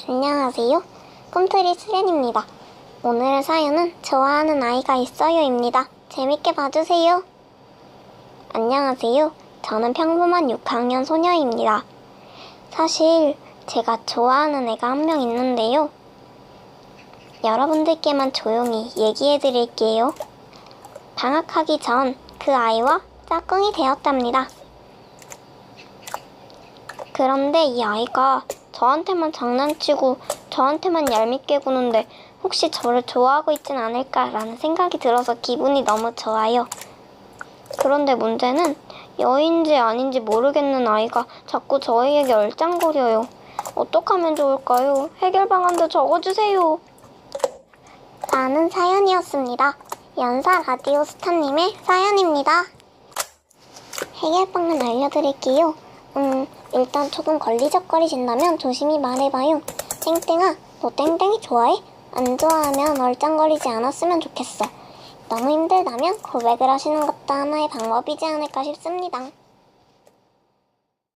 안녕하세요. 꿈틀이 수련입니다. 오늘의 사연은 좋아하는 아이가 있어요입니다. 재밌게 봐주세요. 안녕하세요. 저는 평범한 6학년 소녀입니다. 사실 제가 좋아하는 애가 한 명 있는데요. 여러분들께만 조용히 얘기해 드릴게요. 방학하기 전 그 아이와 짝꿍이 되었답니다. 그런데 이 아이가 저한테만 장난치고 저한테만 얄밉게 구는데 혹시 저를 좋아하고 있진 않을까라는 생각이 들어서 기분이 너무 좋아요. 그런데 문제는 여인지 아닌지 모르겠는 아이가 자꾸 저희에게 얼짱거려요. 어떡하면 좋을까요? 해결 방안도 적어주세요. 라는 사연이었습니다. 연사 라디오 스타님의 사연입니다. 해결 방안 알려드릴게요. 음, 일단 조금 걸리적거리신다면 조심히 말해봐요. 땡땡아, 너 땡땡이 좋아해? 안 좋아하면 얼짱거리지 않았으면 좋겠어. 너무 힘들다면 고백을 하시는 것도 하나의 방법이지 않을까 싶습니다.